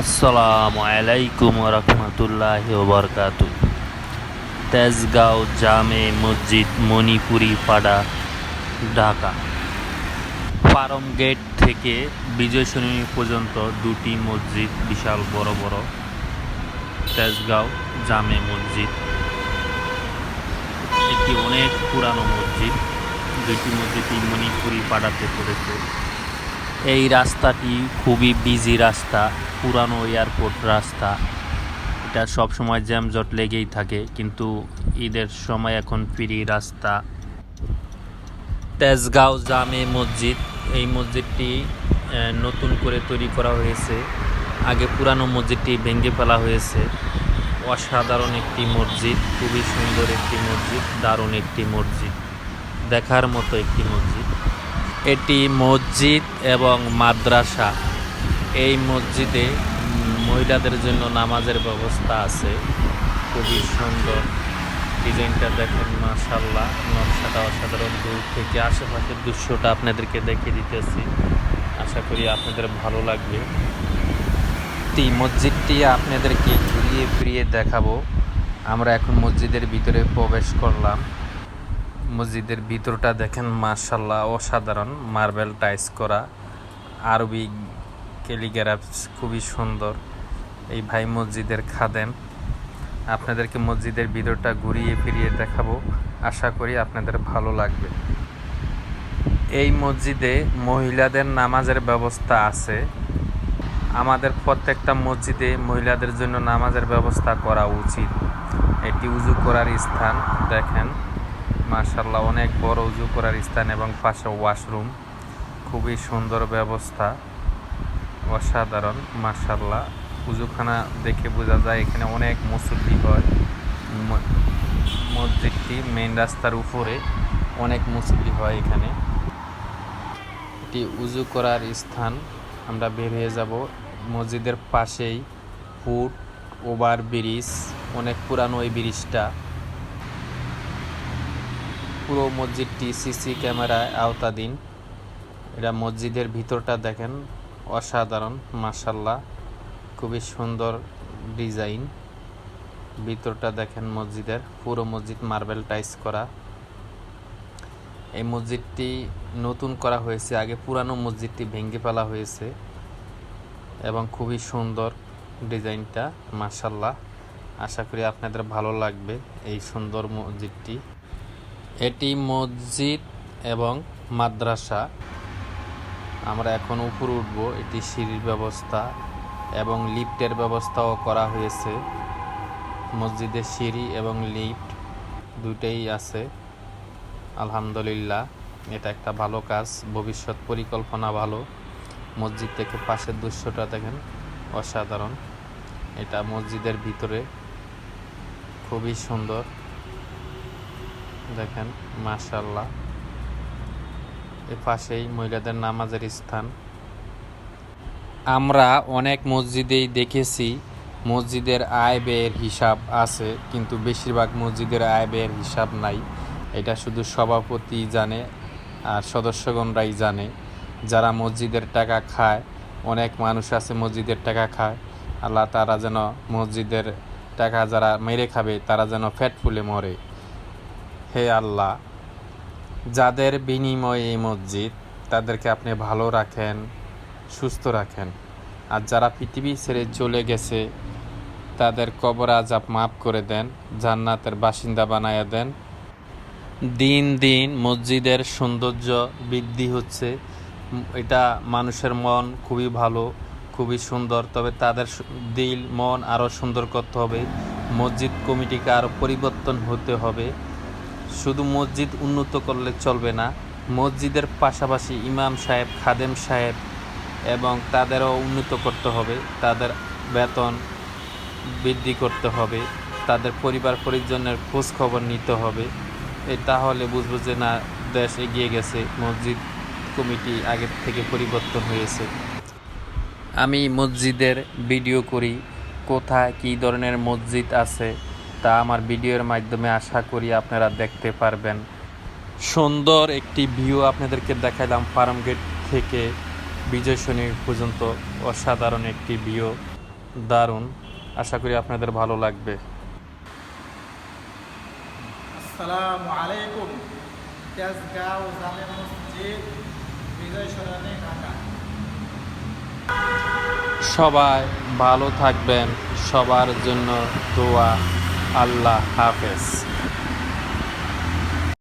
আসসালামু আলাইকুম রহমতুল্লাহ বরকাত তেজগাঁও জামে মসজিদ, মণিপুরি পাড়া, ঢাকা। ফার্ম গেট থেকে বিজয় সরণি পর্যন্ত দুটি মসজিদ, বিশাল, বড় বড়। তেজগাঁও জামে মসজিদ। এটি অনেক পুরানো মসজিদ দুটি মসজিদই মণিপুরি পাড়াতে পড়েছে। এই রাস্তাটি খুবই বিজি রাস্তা, পুরানো এয়ারপোর্ট রাস্তা। এটা সব সময় জ্যামজট লেগেই থাকে, কিন্তু ঈদের সময় এখন ফ্রি রাস্তা। তেজগাঁও জামে মসজিদ, এই মসজিদটি নতুন করে তৈরি করা হয়েছে। আগে পুরানো মসজিদটি ভেঙে ফেলা হয়েছে। অসাধারণ একটি মসজিদ, খুবই সুন্দর একটি মসজিদ, দারুণ একটি মসজিদ। দেখার মতো একটি মসজিদ। এটি মসজিদ এবং মাদ্রাসা। এই মসজিদে মহিলাদের জন্য নামাজের ব্যবস্থা আছে। খুবই সুন্দর। ডিজাইনটা দেখেন মাশাল্লাহ নকশাটা অসাধারণ। দূর থেকে আশেপাশের দৃশ্যটা আপনাদেরকে দেখিয়ে দিতেছি। আশা করি আপনাদের ভালো লাগবে। এই মসজিদটি আপনাদেরকে ঘুরিয়ে ফিরিয়ে দেখাবো। আমরা এখন মসজিদের ভিতরে প্রবেশ করলাম। মসজিদের ভিতরটা দেখেন মার্শাল্লাহ অসাধারণ। মার্বেল টাইস করা, আরবি ক্যালিগ্রাফস খুবই সুন্দর। এই ভাই মসজিদের খাদেন আপনাদেরকে মসজিদের ভিতরটা ঘুরিয়ে ফিরিয়ে দেখাবো। আশা করি আপনাদের ভালো লাগবে। এই মসজিদে মহিলাদের নামাজের ব্যবস্থা আছে। আমাদের প্রত্যেকটা মসজিদে মহিলাদের জন্য নামাজের ব্যবস্থা করা উচিত। এটি উজু করার স্থান, দেখেন। মার্শাল্লাহ অনেক বড় উজু করার স্থান এবং পাশে ওয়াশরুম। খুবই সুন্দর ব্যবস্থা। অসাধারণ মার্শাল্লাহ উজুখানা দেখে বোঝা যায়, এখানে অনেক মুসল্লি হয়। মসজিদটি মেইন রাস্তার উপরে অনেক মুসল্লি হয় এখানে। এটি উজু করার স্থান। আমরা বের হয়ে যাব। মসজিদের পাশেই ফুট ওভার ব্রিজ অনেক পুরানো এই ব্রিজটা। পুরো মসজিদটি সিসি ক্যামেরায় আওতাধীন। এটা মসজিদের ভিতরটা দেখেন, অসাধারণ মাসাল্লাহ খুবই সুন্দর ডিজাইন। ভিতরটা দেখেন মসজিদের, পুরো মসজিদ মার্বেল টাইস করা। এই মসজিদটি নতুন করা হয়েছে, আগে পুরানো মসজিদটি ভেঙে ফেলা হয়েছে এবং খুবই সুন্দর ডিজাইনটা মাসাল্লাহ আশা করি আপনাদের ভালো লাগবে এই সুন্দর মসজিদটি। এটি মসজিদ এবং মাদ্রাসা। আমরা এখন উপরে উঠব। এটি সিঁড়ির ব্যবস্থা এবং লিফটের ব্যবস্থাও করা হয়েছে। মসজিদে সিঁড়ি এবং লিফট দুইটাই আছে। আলহামদুলিল্লাহ, এটা একটা ভালো কাজ। ভবিষ্যৎ পরিকল্পনা ভালো। মসজিদ থেকে পাশের দৃশ্যটা দেখেন, অসাধারণ। এটা মসজিদের ভিতরে খুবই সুন্দর। দেখেন মাশাল্লাহ এ পাশেই মহিলাদের নামাজের স্থান। আমরা অনেক মসজিদেই দেখেছি, মসজিদের আয় ব্যয়ের হিসাব আছে, কিন্তু বেশিরভাগ মসজিদের আয় ব্যয়ের হিসাব নাই। এটা শুধু সভাপতি জানে, আর সদস্যগণরাই জানে। যারা মসজিদের টাকা খায়, অনেক মানুষ আছে মসজিদের টাকা খায়। আল্লাহ তারা যেন মসজিদের টাকা যারা মেরে খাবে, তারা যেন ফ্যাট ফুলে মরে। হে আল্লাহ, যাদের বিনিময়ে এই মসজিদ, তাদেরকে আপনি ভালো রাখেন, সুস্থ রাখেন। আর যারা পৃথিবী ছেড়ে চলে গেছে, তাদের কবর আজাব মাফ করে দেন, জান্নাতের বাসিন্দা বানায়া দেন। দিন দিন মসজিদের সৌন্দর্য বৃদ্ধি হচ্ছে। এটা মানুষের মন খুবই ভালো, খুবই সুন্দর। তবে তাদের দিল, মন আরও সুন্দর করতে হবে। মসজিদ কমিটিকে আরও পরিবর্তন হতে হবে। শুধু মসজিদ উন্নত করলে চলবে না, মসজিদের পাশাপাশি ইমাম সাহেব, খাদেম সাহেব এবং তাদেরও উন্নত করতে হবে, তাদের বেতন বৃদ্ধি করতে হবে, তাদের পরিবার পরিজনের খোঁজ খবর নিতে হবে। এ তাহলে বুঝব যে না, দেশ এগিয়ে গেছে, মসজিদ কমিটি আগের থেকে পরিবর্তন হয়েছে। আমি মসজিদের ভিডিও করি, কোথায় কী ধরনের মসজিদ আছে তা আমার ভিডিওর মাধ্যমে আশা করি আপনারা দেখতে পারবেন। সুন্দর একটি ভিউ আপনাদেরকে দেখাইলাম ফার্ম গেট থেকে বিজয় শনি পর্যন্ত। অসাধারণ একটি ভিউ দারুণ। আশা করি আপনাদের ভালো লাগবে। সবাই ভালো থাকবেন। সবার জন্য দোয়া। আল্লাহ হাফেজ।